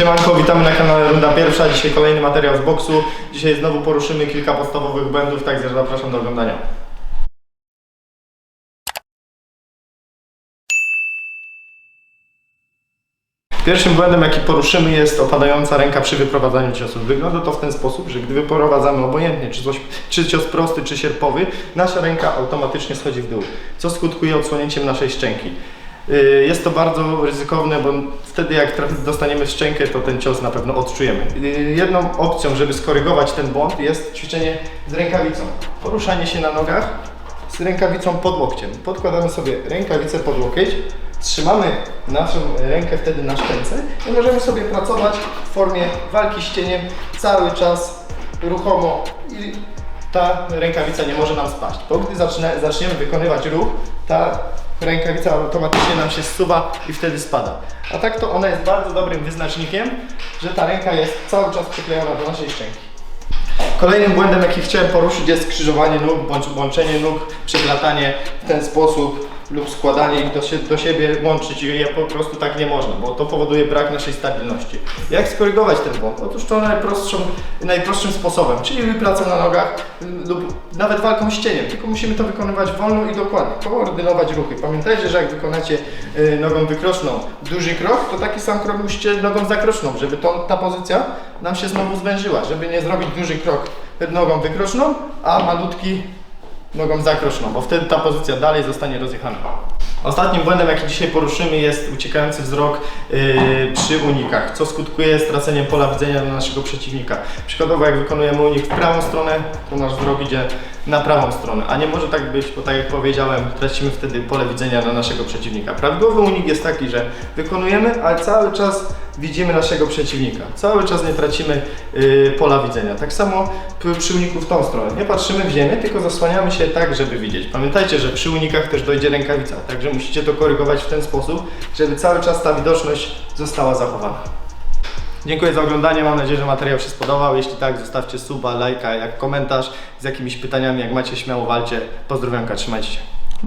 Siemanko, witamy na kanale Runda Pierwsza. Dzisiaj kolejny materiał z boksu. Dzisiaj znowu poruszymy kilka podstawowych błędów, także zapraszam do oglądania. Pierwszym błędem, jaki poruszymy, jest opadająca ręka przy wyprowadzaniu ciosów. Wygląda to w ten sposób, że gdy wyprowadzamy obojętnie, czy, coś, czy cios prosty, czy sierpowy, nasza ręka automatycznie schodzi w dół, co skutkuje odsłonięciem naszej szczęki. Yy, Jest to bardzo ryzykowne, bo wtedy jak dostaniemy szczękę, to ten cios na pewno odczujemy. Yy, Jedną opcją, żeby skorygować ten błąd jest ćwiczenie z rękawicą. Poruszanie się na nogach z rękawicą pod łokciem. Podkładamy sobie rękawicę pod łokieć, trzymamy naszą rękę wtedy na szczęce i możemy sobie pracować w formie walki z cieniem cały czas ruchomo i ta rękawica nie może nam spaść. Bo gdy zaczniemy wykonywać ruch, ta rękawica automatycznie nam się zsuwa i wtedy spada. A tak to ona jest bardzo dobrym wyznacznikiem, że ta ręka jest cały czas przyklejona do naszej szczęki. Kolejnym błędem, jaki chciałem poruszyć, jest skrzyżowanie nóg, bądź łączenie nóg, przeplatanie w ten sposób lub składanie ich do, do siebie, łączyć je po prostu tak nie można, bo to powoduje brak naszej stabilności. Jak skorygować ten błąd? Otóż to najprostszym sposobem, czyli pracą na nogach y, lub nawet walką z cieniem, tylko musimy to wykonywać wolno i dokładnie, koordynować ruchy. Pamiętajcie, że jak wykonacie y, nogą wykroczną duży krok, to taki sam krok musicie nogą zakroczną, żeby to, ta pozycja nam się znowu zwężyła, żeby nie zrobić duży krok nogą wykroczną, a malutki nogą zakroczną, bo wtedy ta pozycja dalej zostanie rozjechana. Ostatnim błędem, jaki dzisiaj poruszymy, jest uciekający wzrok yy, przy unikach, co skutkuje straceniem pola widzenia dla naszego przeciwnika. Przykładowo, jak wykonujemy unik w prawą stronę, to nasz wzrok idzie na prawą stronę, a nie może tak być, bo tak jak powiedziałem, tracimy wtedy pole widzenia dla naszego przeciwnika. Prawidłowy unik jest taki, że wykonujemy, ale cały czas widzimy naszego przeciwnika. Cały czas nie tracimy yy, pola widzenia. Tak samo przy uniku w tą stronę. Nie patrzymy w ziemię, tylko zasłaniamy się tak, żeby widzieć. Pamiętajcie, że przy unikach też dojdzie rękawica, także musicie to korygować w ten sposób, żeby cały czas ta widoczność została zachowana. Dziękuję za oglądanie, mam nadzieję, że materiał się spodobał. Jeśli tak, zostawcie suba, lajka, jak komentarz z jakimiś pytaniami, jak macie, śmiało walcie. Pozdrowionka, trzymajcie się.